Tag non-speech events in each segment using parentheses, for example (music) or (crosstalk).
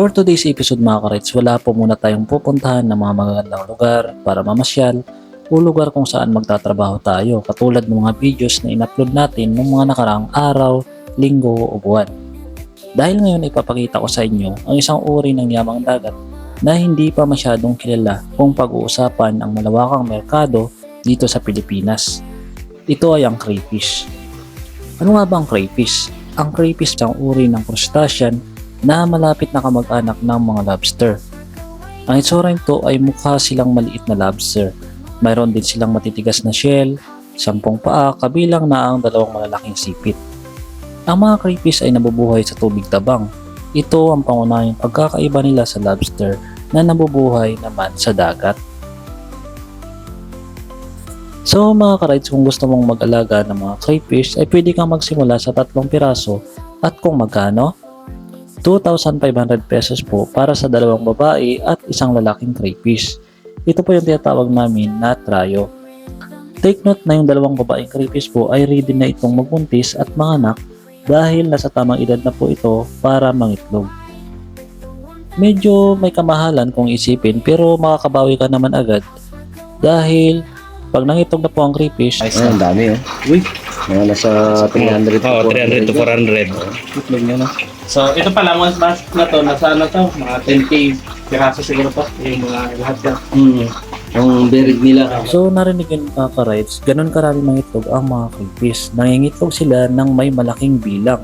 For today's episode mga karits, wala po muna tayong pupuntahan ng mga magagandang lugar para mamasyal o lugar kung saan magtatrabaho tayo katulad ng mga videos na in-upload natin ng mga nakaraang araw, linggo o buwan. Dahil ngayon ipapakita ko sa inyo ang isang uri ng yamang dagat na hindi pa masyadong kilala kung pag-uusapan ang malawakang merkado dito sa Pilipinas. Ito ay ang crayfish. Ano nga ba ang crayfish? Ang crayfish ay ang uri ng crustacean na malapit na kamag-anak ng mga lobster. Ang itsura nito ay mukha silang maliit na lobster. Mayroon din silang matitigas na shell, sampung paa, kabilang na ang dalawang malalaking sipit. Ang mga crayfish ay nabubuhay sa tubig tabang. Ito ang pangunahing pagkakaiba nila sa lobster na nabubuhay naman sa dagat. So mga karides, kung gusto mong mag-alaga ng mga crayfish ay pwede kang magsimula sa tatlong piraso at kung magkano? 2,500 pesos po para sa dalawang babae at isang lalaking crayfish. Ito po yung tinatawag namin na tryo. Take note na yung dalawang babaeng crayfish po ay ready na itong magbuntis at manganak dahil nasa tamang edad na po ito para mangitlog. Medyo may kamahalan kung isipin pero makakabawi ka naman agad dahil pag nangitlog na po ang crayfish, Ay, ang dami oh. Uy, Mga nasa 300 Oo, 300 to 400. Itlog niya na. So, ito pala, mas mas na to, nasa ano to, mga 10k piraso siguro to, yung mga lahat yan. Hmm. Yung buried nila. So narinig yun mga ka-rides, ganun karami mangitlog ang mga crayfish. Nangingitlog sila ng may malaking bilang.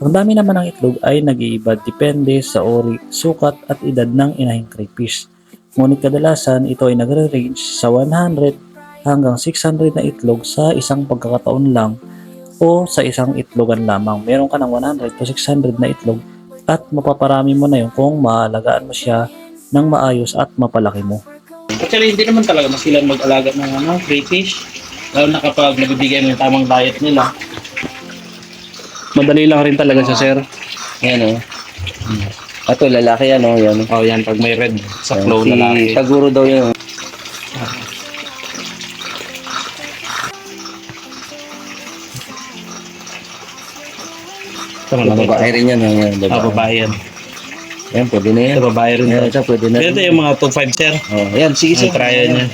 Ang dami naman ng itlog ay nag-iiba depende sa ori, sukat at edad ng inahing crayfish. Ngunit kadalasan ito ay nagre-range sa 100 hanggang 600 na itlog sa isang pagkakataon lang o sa isang itlogan lamang. Meron ka ng 100 to 600 na itlog at mapaparami mo na yun kung maalagaan mo siya ng maayos at mapalaki mo. Actually, hindi naman talaga masilan mag-alaga ng ano, crayfish. Lalo na kapag nabibigay mo yung tamang diet nila. Madali lang rin talaga siya, sir. Yan oh. Ato, lalaki yan oh. Yan. Oh, yan, pag may red sa flow si na laki. Taguro daw yan. Oh. Na lang. Babae rin yan. Oh. Yan, Ah, babae. babae yan. Yan, pwede na yan. Ito, babae rin Yan, ito, pwede na. Ito yung mga 2.5, sir. Oh, yan, sige, Ang sige. trial niya.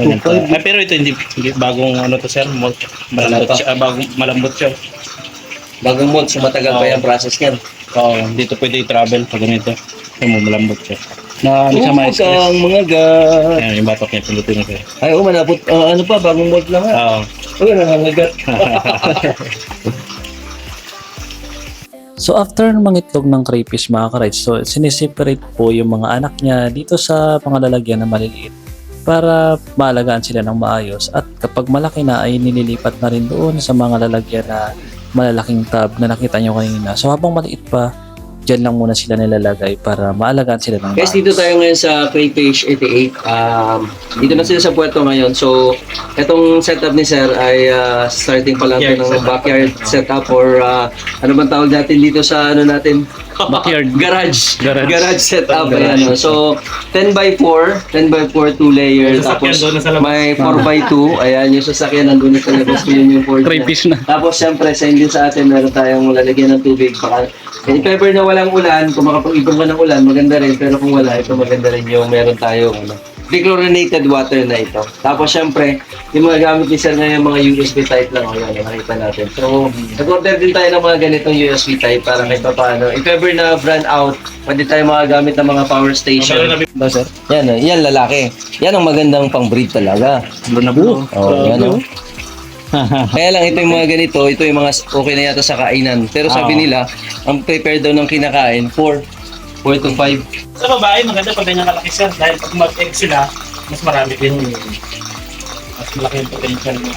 Ah, pero ito hindi, hindi bagong ano to sir, Mal- malambot Wala siya, ah, bagong malambot siya. Bagong months, matagal pa yung process niyan. Oo, dito pwede i-travel pag ganito. Ito malambot siya. Na hindi siya ma-stress. kang mga gas. Ayan, yung batok niya, mo sir. Ay, oh, manapot. ah, ano pa, bagong month lang ha. Oo. Oh, nangangagat. (laughs) So after ng mangitlog ng crayfish mga ka-rides, so siniseparate po yung mga anak niya dito sa mga lalagyan na maliliit para maalagaan sila ng maayos at kapag malaki na ay nililipat na rin doon sa mga lalagyan na malalaking tub na nakita nyo kanina. So habang maliit pa, dyan lang muna sila nilalagay para maalagaan sila ng Guys, dito tayo ngayon sa Crayfish 88. Um, dito na sila sa puerto ngayon. So, itong setup ni Sir ay ah, starting pa lang to Backyard ng setup. backyard setup or ah, ano bang tawag natin dito sa ano natin? (laughs) Backyard. Garage. Garage. setup. Garage. Ayan, no? So, 10 by 4, 10 by 4, 2 layer. Yung sasakyan Tapos, doon na sa labas. may 4 by 2. Ayan, yung sasakyan nandun na sa labas. Yun yung 4 Crayfish na. tapos syempre, same din sa atin, meron tayong lalagyan ng tubig. Baka, if ever na walang ulan, kung makapag-ibang ka ng ulan, maganda rin. Pero kung wala, ito maganda rin yung meron tayong ano, dechlorinated water na ito. Tapos syempre, yung mga gamit ni Sir na yung mga USB type lang, o yan, nakita natin. So, nag-order din tayo ng mga ganitong USB type para kahit pa paano. If ever na brand out, pwede tayo magagamit ng mga power station. Ba sir? Yan, oh, yan lalaki. Yan ang magandang pang-breed talaga. Blue na blue. Oh, yan oh. (laughs) Kaya lang ito yung mga ganito, ito yung mga okay na yata sa kainan. Pero sabi Oo. nila, ang prepare daw ng kinakain, 4. 4 to 5. Sa babae, maganda pag ganyan kalaki sir. Dahil pag mag-egg sila, mas marami din. Mas malaki yung potential mo.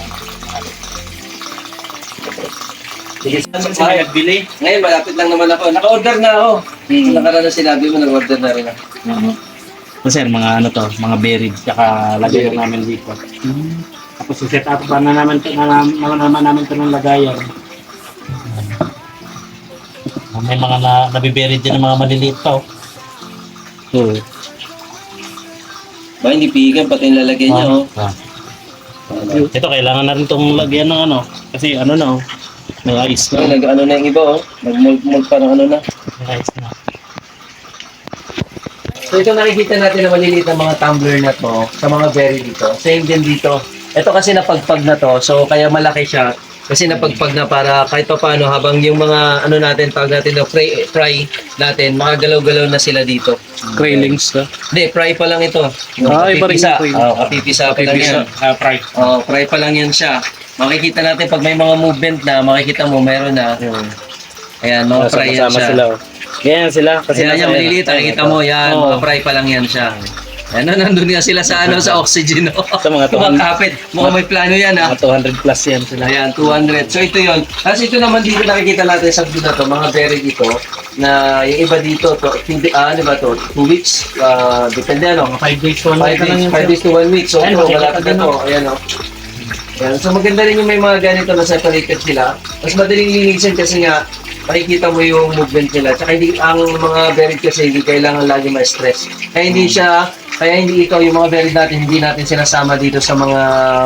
Sige, Saan sila nagbili? Ngayon, malapit lang naman ako. Naka-order na ako. Hmm. Nakaraan na sinabi mo, nag-order na rin ako. So, sir, mga ano to, mga buried, tsaka lagayan namin dito. Tapos set up pa na naman na, na, naman namin to ng lagayan. Ah, May mga na, nabiburied din ng mga maliliit pa. Oh. So, Ba, hindi pigan, pati yung lalagyan niya, oh. ah. Ito, kailangan na rin itong lagyan ng ano. Kasi ano na, oh. May ice So, nag ano na yung iba oh. Nag-mold-mold pa ng ano na. May ice na. So ito nakikita natin na maliliit na mga tumbler na to sa mga berry dito. Same din dito. Ito kasi napagpag na to, so kaya malaki siya. Kasi napagpag na para kahit pa paano habang yung mga ano natin, tawag natin na fry, fry natin, makagalaw-galaw na sila dito. Graylings ka. Hindi, fry pa lang ito. Yung Ah, iba rin kapipisa. ito yun. Oh, kapipisa pa lang yan. Ah, fry. Oh, fry pa lang yan siya. Makikita natin pag may mga movement na, makikita mo meron na. Ayan, mga fry yan siya. sila. oh. Ganyan sila. Kasi Kasi yan, nasa- yung maliliit, nakikita mo, yan, mga fry pa lang yan siya. (laughs) Ano, nandun nga sila sa ano, sa (laughs) oxygen, no? Sa mga Mga 200, kapit. Mukhang may plano yan, ha? mga 200 plus yan sila. Ayan, 200. So, ito yon. Tapos ito naman dito nakikita natin sa view na to, mga berry dito, na yung iba dito, to, hindi, ah, ano ba to? Two weeks? Ah, depende, ano? Mga 5 days, 1 Five days, five days to one week. So, Ayan, ito, makikita malapit na din, to. Ayan, o. Ayan. So, maganda rin yung may mga ganito na separated sila. Mas madaling linisin kasi nga, makikita mo yung movement nila. Tsaka hindi, ang mga buried kasi hindi kailangan lagi ma-stress. Kaya hindi siya, kaya hindi ikaw, yung mga buried natin, hindi natin sinasama dito sa mga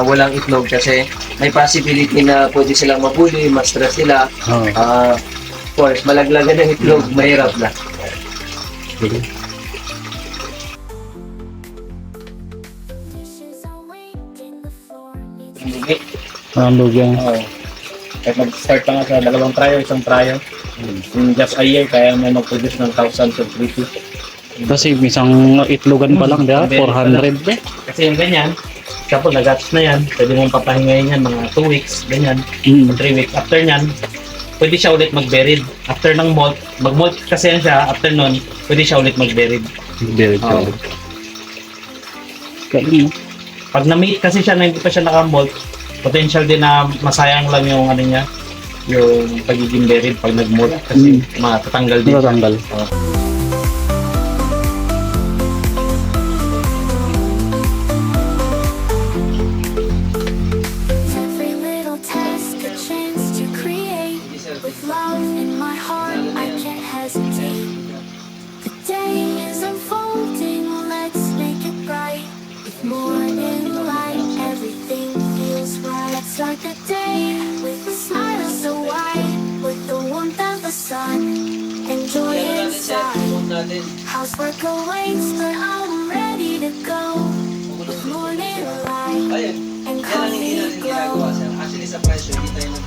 walang itlog kasi may possibility na pwede silang mabuli, ma-stress sila. Oh. Ah, of course, malaglagan ng itlog, mahirap na. Ang lugi. Oo. Kahit mag-start pa nga sa dalawang tryo, isang tryo. In just a year, kaya mo mag-produce ng thousands of treaties. Kasi isang itlogan pa lang, di ba? 400 eh. Kasi yung ganyan, kapag nagatos na yan, pwede mong papahingayin yan mga 2 weeks, ganyan, Mm. 3 weeks. After nyan, pwede siya ulit mag-buried. After ng molt, mag-molt kasi yan siya, after nun, pwede siya ulit mag-buried. Very Oo. good. Kaya, Pag na-meet kasi siya na hindi pa siya naka-molt, potential din na masayang lang yung ano niya, yung pagiging buried pag nag-molt kasi matatanggal din. Matatanggal. Every Housework awaits, but I'm ready to go. Morning light and coffee glow. Actually, sa presyo, hindi tayo nag